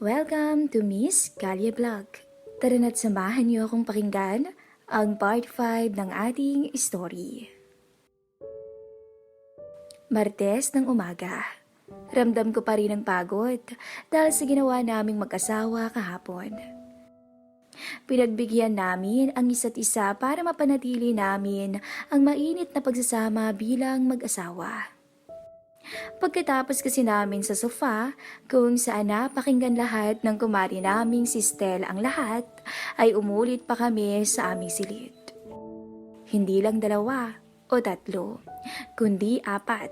Welcome to Miss Galya Vlog. Tara na't samahan niyo akong pakinggan ang part 5 ng ating story. Martes ng umaga. Ramdam ko pa rin ang pagod dahil sa ginawa naming mag-asawa kahapon. Pinagbigyan namin ang isa't isa para mapanatili namin ang mainit na pagsasama bilang mag-asawa. Pagkatapos kasi namin sa sofa, kung saan napakinggan lahat ng kumari naming si Stel ang lahat, ay umulit pa kami sa aming silid. Hindi lang dalawa o tatlo, kundi apat.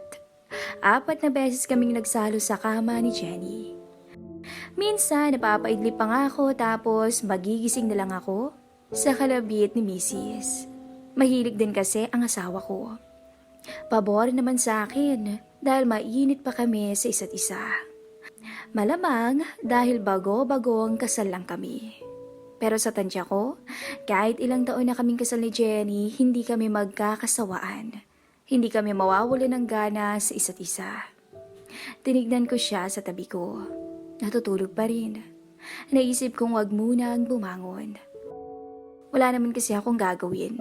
Apat na beses kaming nagsalo sa kama ni Jenny. Minsan napapaidlip pa nga ako tapos magigising na lang ako sa kalabit ni Mrs. Mahilig din kasi ang asawa ko. Pabor naman sa akin dahil mainit pa kami sa isa't isa. Malamang dahil bago-bagong kasal lang kami. Pero sa tansya ko, kahit ilang taon na kaming kasal ni Jenny, hindi kami magkakasawaan. Hindi kami mawawala ng gana sa isa't isa. Tinignan ko siya sa tabi ko. Natutulog pa rin. Naisip kong wag munang bumangon. Wala naman kasi akong gagawin.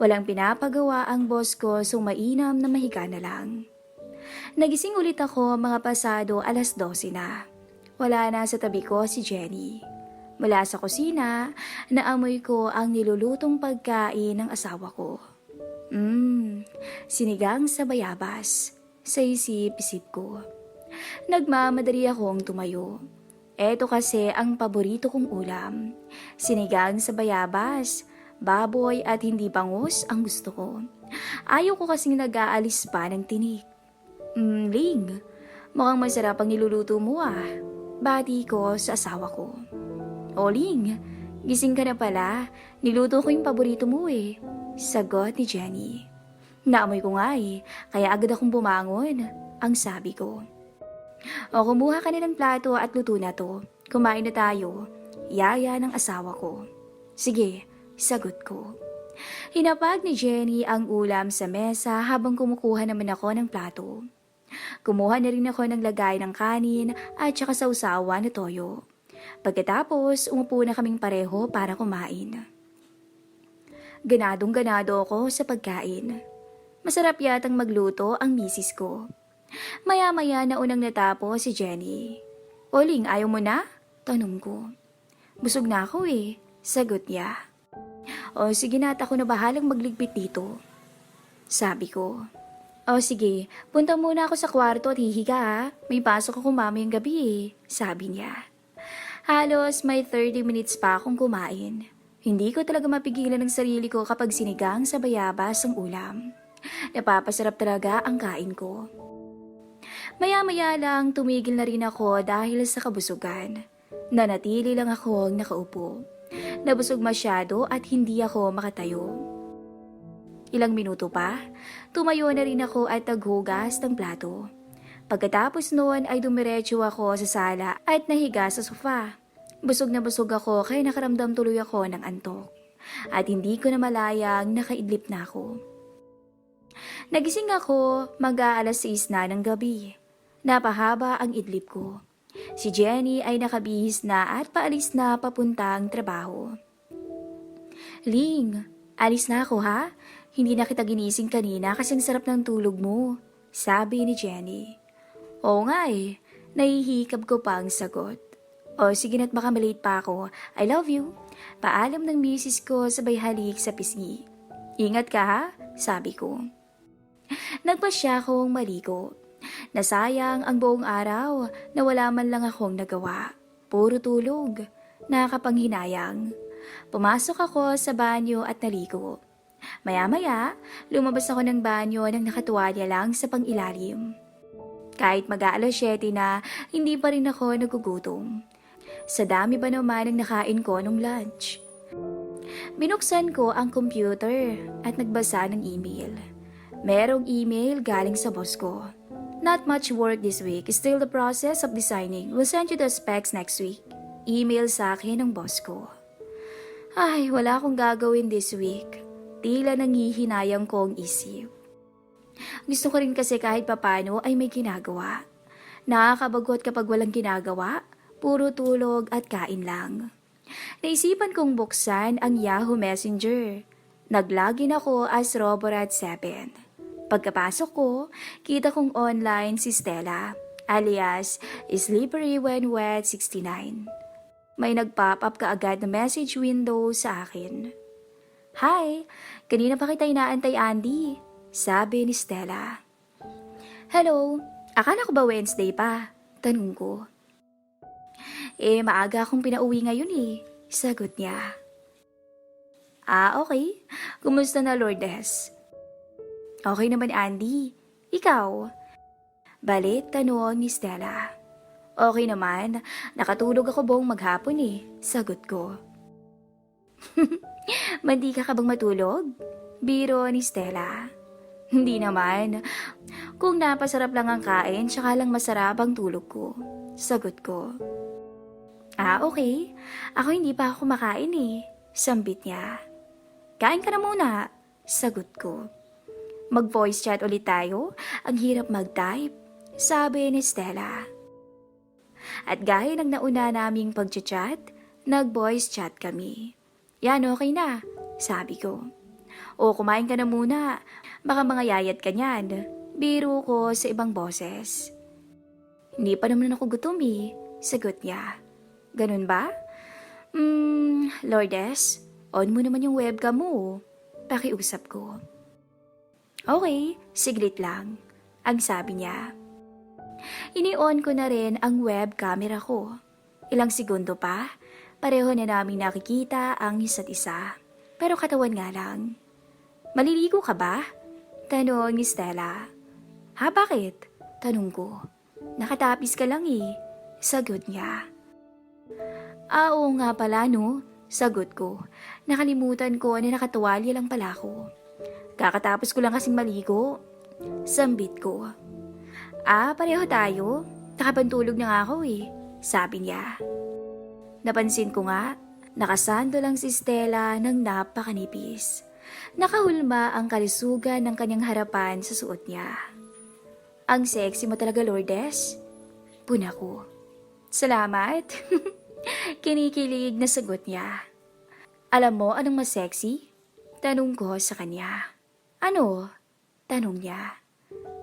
Walang pinapagawa ang boss ko so mainam na mahiga na lang. Nagising ulit ako mga pasado alas 12 na. Wala na sa tabi ko si Jenny. Mula sa kusina, naamoy ko ang nilulutong pagkain ng asawa ko. Mmm, sinigang sa bayabas. Sa isip-isip ko. Nagmamadali akong tumayo. Eto kasi ang paborito kong ulam. Sinigang sa bayabas, baboy at hindi bangus ang gusto ko. Ayaw ko kasing nag-aalis pa ng tinik. Mm, Ling, mukhang masarap ang niluluto mo ah. Bati ko sa asawa ko. O Ling, gising ka na pala. Niluto ko yung paborito mo eh. Sagot ni Jenny. Naamoy ko nga eh, kaya agad akong bumangon. Ang sabi ko. O kumuha ka na ng plato at luto na to. Kumain na tayo. Yaya ng asawa ko. Sige, sagot ko. Hinapag ni Jenny ang ulam sa mesa habang kumukuha naman ako ng plato. Kumuha na rin ako ng lagay ng kanin at saka sausawa na toyo. Pagkatapos, umupo na kaming pareho para kumain. Ganadong ganado ako sa pagkain. Masarap yatang magluto ang misis ko. Maya-maya na unang natapos si Jenny. Oling, ayaw mo na? Tanong ko. Busog na ako eh. Sagot niya. O sige na at ako na bahalang magligpit dito. Sabi ko. O sige, punta muna ako sa kwarto at hihiga ha. May pasok ako mamayang gabi eh. Sabi niya. Halos may 30 minutes pa akong kumain. Hindi ko talaga mapigilan ng sarili ko kapag sinigang sa bayabas ang ulam. Napapasarap talaga ang kain ko. Maya-maya lang tumigil na rin ako dahil sa kabusugan. Nanatili lang akong nakaupo. Nabusog masyado at hindi ako makatayo. Ilang minuto pa, tumayo na rin ako at naghugas ng plato. Pagkatapos noon ay dumiretso ako sa sala at nahiga sa sofa. Busog na busog ako kaya nakaramdam tuloy ako ng antok. At hindi ko na malayang nakaidlip na ako. Nagising ako mag-aalas 6 na ng gabi. Napahaba ang idlip ko. Si Jenny ay nakabihis na at paalis na papuntang trabaho. Ling, alis na ako ha? Hindi na kita ginising kanina kasi ang sarap ng tulog mo. Sabi ni Jenny. Oo nga eh, nahihikab ko pa ang sagot. O sige na't baka malate pa ako. I love you. Paalam ng misis ko sabay halik sa pisngi. Ingat ka ha, sabi ko. Nagpa siya akong maligo. Nasayang ang buong araw na wala man lang akong nagawa. Puro tulog. Nakakapanghinayang. Pumasok ako sa banyo at naligo. Maya-maya, lumabas ako ng banyo nang nakatuwalya lang sa pangilalim. Kahit mag-aalas 7 na, hindi pa rin ako nagugutom. Sa dami ba naman ang nakain ko nung lunch? Binuksan ko ang computer at nagbasa ng email. Merong email galing sa boss ko. Not much work this week. Still the process of designing. We'll send you the specs next week. Email sa akin ng boss ko. Ay, wala akong gagawin this week. Tila nangihinayang ko ang isip. Gusto ko rin kasi kahit papano ay may ginagawa. Nakakabagot kapag walang ginagawa. puro tulog at kain lang. Naisipan kong buksan ang Yahoo Messenger. Naglogin ako as Roborat7. Pagkapasok ko, kita kong online si Stella, alias Slippery When Wet 69. May nag-pop up kaagad na message window sa akin. Hi, kanina pa kita inaantay Andy, sabi ni Stella. Hello, akala ko ba Wednesday pa? Tanong ko. Eh, maaga akong pinauwi ngayon eh, sagot niya. Ah, okay. Kumusta na, Lourdes? Okay naman, Andy. Ikaw? Balit, tanong ni Stella. Okay naman. Nakatulog ako buong maghapon eh. Sagot ko. Mandi ka ka bang matulog? Biro ni Stella. Hindi naman. Kung napasarap lang ang kain, tsaka lang masarap ang tulog ko. Sagot ko. Ah, okay. Ako hindi pa ako kumakain eh. Sambit niya. Kain ka na muna. Sagot ko. Mag-voice chat ulit tayo? Ang hirap mag-type. Sabi ni Stella. At gaya ng nauna naming pag-chat, nag-voice chat kami. Yan, okay na. Sabi ko. O, kumain ka na muna. Baka mga yayat ka niyan. Biro ko sa ibang boses. Hindi pa naman ako gutom eh. Sagot niya. Ganun ba? Hmm, Lourdes, on mo naman yung webcam mo. Pakiusap ko. Okay, siglit lang. Ang sabi niya. Ini-on ko na rin ang web camera ko. Ilang segundo pa, pareho na namin nakikita ang isa't isa. Pero katawan nga lang. Maliligo ka ba? Tanong ni Stella. Ha, bakit? Tanong ko. Nakatapis ka lang eh. Sagot niya. Ah, oo nga pala no. Sagot ko. Nakalimutan ko na nakatuwalya lang pala ako. Kakatapos ko lang kasing maligo. Sambit ko. Ah, pareho tayo. Nakapantulog na nga ako eh. Sabi niya. Napansin ko nga, nakasando lang si Stella ng napakanipis. Nakahulma ang kalisugan ng kanyang harapan sa suot niya. Ang sexy mo talaga, Lourdes. Puna ko. Salamat. Kinikilig na sagot niya. Alam mo anong mas sexy? Tanong ko sa kanya. Ano? Tanong niya.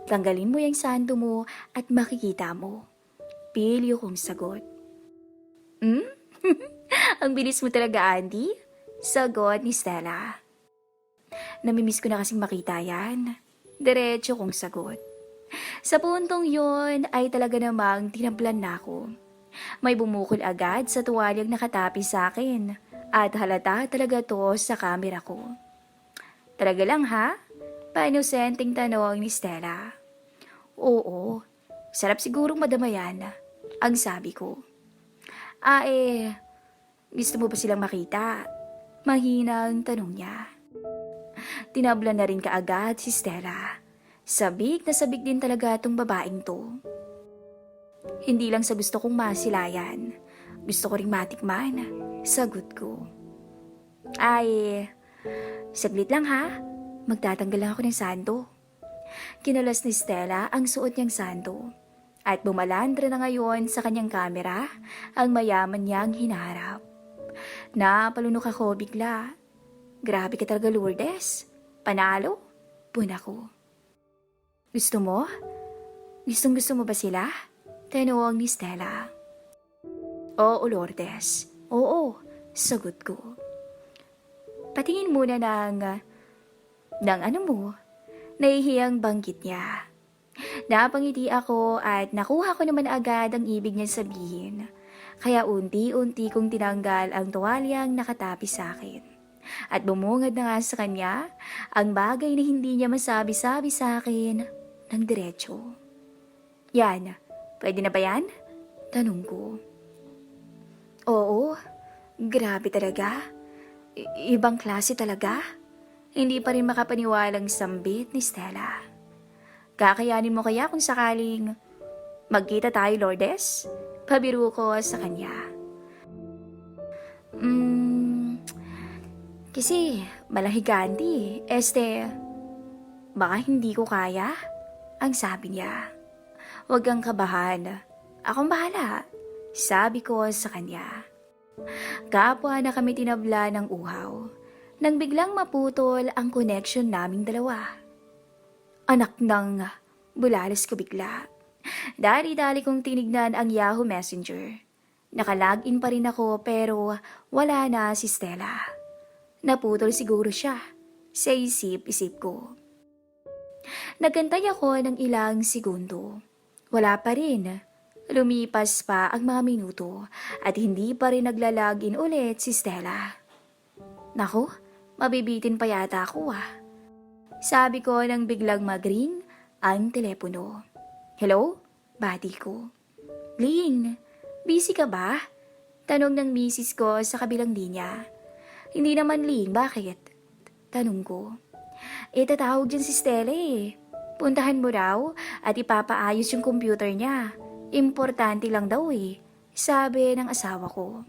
Tanggalin mo yung sando mo at makikita mo. Pilyo kong sagot. Hmm? Ang bilis mo talaga, Andy? Sagot ni Stella. Namimiss ko na kasing makita yan. Diretso kong sagot. Sa puntong yon ay talaga namang tinablan na ako. May bumukol agad sa tuwalyang nakatapi sa akin at halata talaga to sa kamera ko. Talaga lang ha? Painusenteng tanong ni Stella. Oo, sarap sigurong madamayan, ang sabi ko. Ah eh, gusto mo ba silang makita? Mahinang tanong niya. Tinabla na rin kaagad si Stella. Sabik na sabik din talaga tong babaeng to. Hindi lang sa gusto kong masilayan. Gusto ko ring matikman. Sagot ko. Ay, saglit lang ha. Magtatanggal lang ako ng sando. Kinalas ni Stella ang suot niyang sando. At bumalandra na ngayon sa kanyang kamera ang mayaman niyang hinaharap. Napalunok ako bigla. Grabe ka talaga, Lourdes. Panalo? Puna ko. Gusto mo? Gustong gusto mo ba sila? Tanong ni Stella. Oo, Lourdes. Oo, sagot ko. Patingin muna ng... ng ano mo? Nahihiyang banggit niya. Napangiti ako at nakuha ko naman agad ang ibig niya sabihin. Kaya unti-unti kong tinanggal ang tuwalyang nakatapi sa akin. At bumungad na nga sa kanya ang bagay na hindi niya masabi-sabi sa akin ng diretso. Yan, pwede na ba yan? Tanong ko. Oo, grabe talaga. I- ibang klase talaga. Hindi pa rin makapaniwalang sambit ni Stella. Kakayanin mo kaya kung sakaling magkita tayo, Lourdes? Pabiru ko sa kanya. Hmm, kasi malahiganti. Este, baka hindi ko kaya? Ang sabi niya. Huwag kang kabahan. Akong bahala. Sabi ko sa kanya. Kapwa na kami tinabla ng uhaw. Nang biglang maputol ang connection naming dalawa. Anak ng bulalas ko bigla. Dali-dali kong tinignan ang Yahoo Messenger. Nakalagin pa rin ako pero wala na si Stella. Naputol siguro siya sa isip-isip ko. Nagantay ako ng ilang segundo. Wala pa rin. Lumipas pa ang mga minuto at hindi pa rin naglalagin ulit si Stella. Naku, mabibitin pa yata ako ah. Sabi ko nang biglang magring ang telepono. Hello? Bati ko. Ling, busy ka ba? Tanong ng misis ko sa kabilang linya. Hindi naman Ling, bakit? Tanong ko. Eh, tatawag dyan si Stella eh. Puntahan mo raw at ipapaayos yung computer niya. Importante lang daw eh. Sabi ng asawa ko.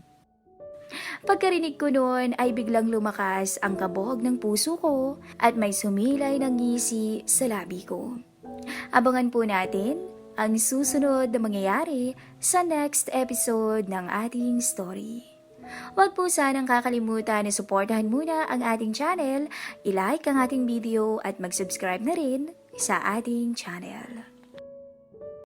Pagkarinig ko noon ay biglang lumakas ang kabog ng puso ko at may sumilay ng ngisi sa labi ko. Abangan po natin ang susunod na mangyayari sa next episode ng ating story. Huwag po sanang kakalimutan na suportahan muna ang ating channel, ilike ang ating video at mag-subscribe na rin sa ating channel.